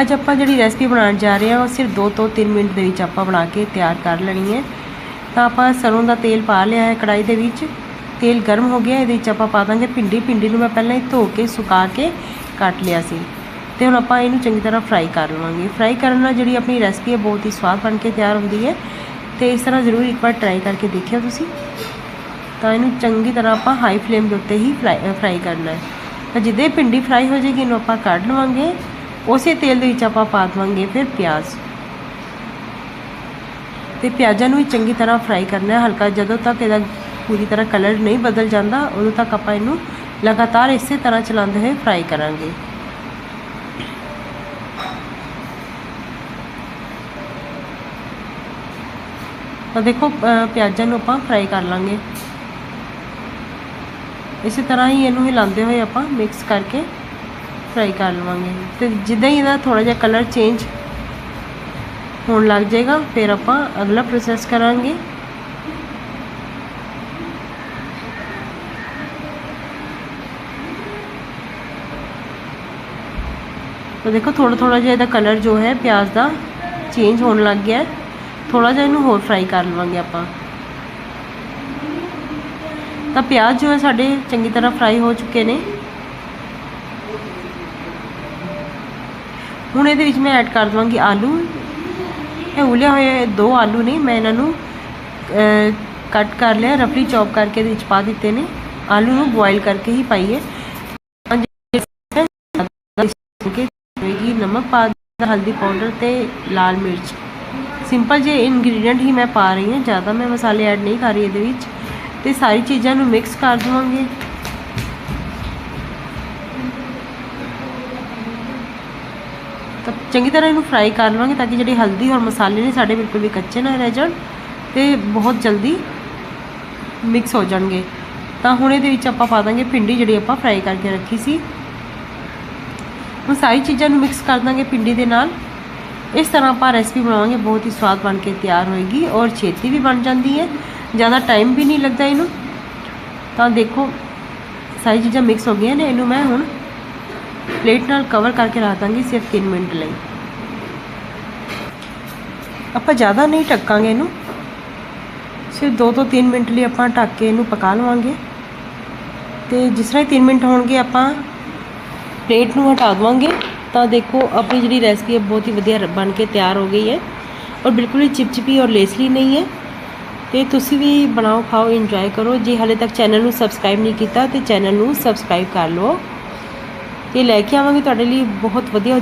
ਅੱਜ ਆਪਾਂ ਜਿਹੜੀ ਰੈਸਪੀ ਬਣਾਉਣ ਜਾ ਰਹੇ ਹਾਂ, ਉਹ ਸਿਰਫ 2 ਤੋਂ 3 ਮਿੰਟ ਦੇ ਵਿੱਚ ਆਪਾਂ ਬਣਾ ਕੇ ਤਿਆਰ ਕਰ ਲੈਣੀ ਹੈ। ਤਾਂ ਆਪਾਂ ਸਰੋਂ ਦਾ ਤੇਲ ਪਾ ਲਿਆ ਹੈ ਕੜਾਈ ਦੇ ਵਿੱਚ। ਤੇਲ ਗਰਮ ਹੋ ਗਿਆ, ਇਹਦੇ ਵਿੱਚ ਆਪਾਂ ਪਾ ਦਾਂਗੇ ਭਿੰਡੀ। ਭਿੰਡੀ ਨੂੰ ਮੈਂ ਪਹਿਲਾਂ ਹੀ ਧੋ ਕੇ, ਸੁਕਾ ਕੇ ਕੱਟ ਲਿਆ ਸੀ। ਤੇ ਹੁਣ ਆਪਾਂ ਇਹਨੂੰ ਚੰਗੀ ਤਰ੍ਹਾਂ ਫਰਾਈ ਕਰ ਲਵਾਂਗੇ। ਫਰਾਈ ਕਰਨ ਨਾਲ ਜਿਹੜੀ ਆਪਣੀ ਰੈਸਪੀ ਹੈ, ਬਹੁਤ ਹੀ ਸਵਾਦ ਬਣ ਕੇ ਤਿਆਰ ਹੁੰਦੀ ਹੈ। ਤੇ ਇਸ ਤਰ੍ਹਾਂ ਜ਼ਰੂਰ ਇੱਕ ਵਾਰ ਟਰਾਈ ਕਰਕੇ ਦੇਖਿਓ ਤੁਸੀਂ। ਤਾਂ ਇਹਨੂੰ ਚੰਗੀ ਤਰ੍ਹਾਂ ਆਪਾਂ ਹਾਈ ਫਲੇਮ ਦੇ ਉੱਤੇ ਹੀ ਫਰਾਈ ਫਰਾਈ ਕਰਨਾ ਹੈ। ਤਾਂ ਜਿੱਦੇ ਭਿੰਡੀ ਫਰਾਈ ਹੋ ਜਾਏਗੀ, ਇਹਨੂੰ ਆਪਾਂ ਕੱਢ ਲਵਾਂਗੇ। ਉਸੇ ਤੇਲ ਦੇ ਵਿੱਚ ਆਪਾਂ ਪਾ ਦਵਾਂਗੇ ਫਿਰ ਪਿਆਜ਼। ਤੇ ਪਿਆਜ਼ਾਂ ਨੂੰ ਚੰਗੀ ਤਰ੍ਹਾਂ ਫਰਾਈ ਕਰਨਾ ਹੈ। ਹਲਕਾ ਜਦੋਂ ਤੱਕ ਇਹਦਾ ਪੂਰੀ ਤਰ੍ਹਾਂ ਕਲਰ ਨਹੀਂ ਬਦਲ ਜਾਂਦਾ, ਉਦੋਂ ਤੱਕ ਆਪਾਂ ਇਹਨੂੰ ਲਗਾਤਾਰ ਇਸੇ ਤਰ੍ਹਾਂ ਚਲਾਉਂਦੇ ਹੋਏ ਫਰਾਈ ਕਰਾਂਗੇ। ਤਾਂ ਦੇਖੋ ਪਿਆਜ਼ਾਂ ਨੂੰ ਆਪਾਂ ਫਰਾਈ ਕਰ ਲਾਂਗੇ। ਇਸੇ ਤਰ੍ਹਾਂ ਹੀ ਇਹਨੂੰ ਹਿਲਾਉਂਦੇ ਹੋਏ ਆਪਾਂ ਮਿਕਸ ਕਰਕੇ ਫਰਾਈ ਕਰ ਲਵਾਂਗੇ। ਤੇ ਜਿੱਦਾਂ ਹੀ ਇਹਦਾ ਥੋੜਾ ਜਿਹਾ ਕਲਰ ਚੇਂਜ ਹੋਣ ਲੱਗ ਜਾਏਗਾ, ਫਿਰ ਆਪਾਂ ਅਗਲਾ ਪ੍ਰੋਸੈਸ ਕਰਾਂਗੇ। ਤਾਂ ਦੇਖੋ ਥੋੜਾ ਥੋੜਾ ਜਿਹਾ ਇਹਦਾ ਕਲਰ ਜੋ ਹੈ, ਪਿਆਜ਼ ਦਾ ਚੇਂਜ ਹੋਣ ਲੱਗ ਗਿਆ ਹੈ। ਥੋੜਾ ਜਿਹਾ ਇਹਨੂੰ ਹੋਰ ਫਰਾਈ ਕਰ ਲਵਾਂਗੇ ਆਪਾਂ। ਤਾਂ ਪਿਆਜ਼ ਜੋ ਹੈ, ਸਾਡੇ ਚੰਗੀ ਤਰ੍ਹਾਂ ਫਰਾਈ ਹੋ ਚੁੱਕੇ ਨੇ। ਹੁਣ ਇਹਦੇ ਵਿੱਚ ਮੈਂ ਐਡ ਕਰ ਦਵਾਂਗੀ ਆਲੂ। ਇਹ ਉਲਿਆ ਹੋਇਆ ਦੋ ਆਲੂ ਨੇ, ਮੈਂ ਇਹਨਾਂ ਨੂੰ ਕੱਟ ਕਰ ਲਿਆ ਰਫਲੀ ਚੌਪ ਕਰਕੇ ਇਹਦੇ ਵਿੱਚ ਪਾ ਦਿੱਤੇ ਨੇ। ਆਲੂ ਨੂੰ ਬੋਇਲ ਕਰਕੇ ਹੀ ਪਾਈਏ। ਹੋਏਗੀ ਨਮਕ ਪਾ ਹਲਦੀ ਪਾਊਡਰ ਤੇ ਲਾਲ ਮਿਰਚ। ਸਿੰਪਲ ਜੇ ਇਨਗਰੀਡੀਅੰਟ ਹੀ ਮੈਂ ਪਾ ਰਹੀ ਹਾਂ, ਜ਼ਿਆਦਾ ਮੈਂ ਮਸਾਲੇ ਐਡ ਨਹੀਂ ਕਰ ਰਹੀ ਇਹਦੇ ਵਿੱਚ। ਤੇ ਸਾਰੀ ਚੀਜ਼ਾਂ ਨੂੰ ਮਿਕਸ ਕਰ ਦਵਾਂਗੇ। ਤਾਂ ਚੰਗੀ ਤਰ੍ਹਾਂ ਇਹਨੂੰ ਫਰਾਈ ਕਰ ਲਵਾਂਗੇ ਤਾਂ ਕਿ ਜਿਹੜੀ ਹਲਦੀ ਔਰ ਮਸਾਲੇ ਨੇ ਸਾਡੇ ਬਿਲਕੁਲ ਵੀ ਕੱਚੇ ਨਾ ਰਹਿ ਜਾਣ ਤੇ ਬਹੁਤ ਜਲਦੀ ਮਿਕਸ ਹੋ ਜਾਣਗੇ। ਤਾਂ ਹੁਣ ਇਹਦੇ ਵਿੱਚ ਆਪਾਂ ਪਾ ਦਾਂਗੇ ਭਿੰਡੀ ਜਿਹੜੀ ਆਪਾਂ ਫਰਾਈ ਕਰਕੇ ਰੱਖੀ ਸੀ। ਹੁਣ ਸਾਰੀ ਚੀਜ਼ਾਂ ਨੂੰ ਮਿਕਸ ਕਰ ਦਾਂਗੇ ਭਿੰਡੀ ਦੇ ਨਾਲ। ਇਸ ਤਰ੍ਹਾਂ ਆਪਾਂ ਰੈਸਪੀ ਬਣਾਵਾਂਗੇ, ਬਹੁਤ ਹੀ ਸਵਾਦ ਬਣ ਕੇ ਤਿਆਰ ਹੋਏਗੀ ਔਰ ਛੇਤੀ ਵੀ ਬਣ ਜਾਂਦੀ ਹੈ। ਜ਼ਿਆਦਾ ਟਾਈਮ ਵੀ ਨਹੀਂ ਲੱਗਦਾ ਇਹਨੂੰ। ਤਾਂ ਦੇਖੋ, ਸਾਰੀ ਚੀਜ਼ਾਂ ਮਿਕਸ ਹੋ ਗਈਆਂ ਨੇ, ਇਹਨੂੰ ਮੈਂ ਹੁਣ ਪਲੇਟ ਨਾਲ ਕਵਰ ਕਰਕੇ ਰੱਖ ਦਾਂਗੇ ਸਿਰਫ 3 ਮਿੰਟ ਲਈ। ਆਪਾਂ ਜ਼ਿਆਦਾ ਨਹੀਂ ਢੱਕਾਂਗੇ ਇਹਨੂੰ। ਸਿਰਫ 2 ਤੋਂ 3 ਮਿੰਟ ਲਈ ਆਪਾਂ ਢੱਕ ਕੇ ਇਹਨੂੰ ਪਕਾ ਲਵਾਂਗੇ। ਤੇ ਜਿਸ ਤਰ੍ਹਾਂ ਹੀ 3 ਮਿੰਟ ਹੋਣਗੇ, ਆਪਾਂ ਪਲੇਟ ਨੂੰ ਹਟਾ ਦਵਾਂਗੇ। ਤਾਂ ਦੇਖੋ, ਆਪਣੀ ਜਿਹੜੀ ਰੈਸਪੀ ਹੈ, ਬਹੁਤ ਹੀ ਵਧੀਆ ਬਣ ਕੇ ਤਿਆਰ ਹੋ ਗਈ ਹੈ। ਔਰ ਬਿਲਕੁਲ ਹੀ ਚਿਪਚਿਪੀ ਔਰ ਲੇਸਲੀ ਨਹੀਂ ਹੈ। ਤੇ ਤੁਸੀਂ ਵੀ ਬਣਾਓ, ਖਾਓ ਇੰਜੋਏ ਕਰੋ। ਜੇ ਹਾਲੇ ਤੱਕ ਚੈਨਲ ਨੂੰ ਸਬਸਕ੍ਰਾਈਬ ਨਹੀਂ ਕੀਤਾ, ਤੇ ਚੈਨਲ ਨੂੰ ਸਬਸਕ੍ਰਾਈਬ ਕਰ ਲਓ। ਤੇ ਲੈ ਕੇ ਆਵਾਂਗੇ ਤੁਹਾਡੇ ਲਈ ਬਹੁਤ ਵਧੀਆ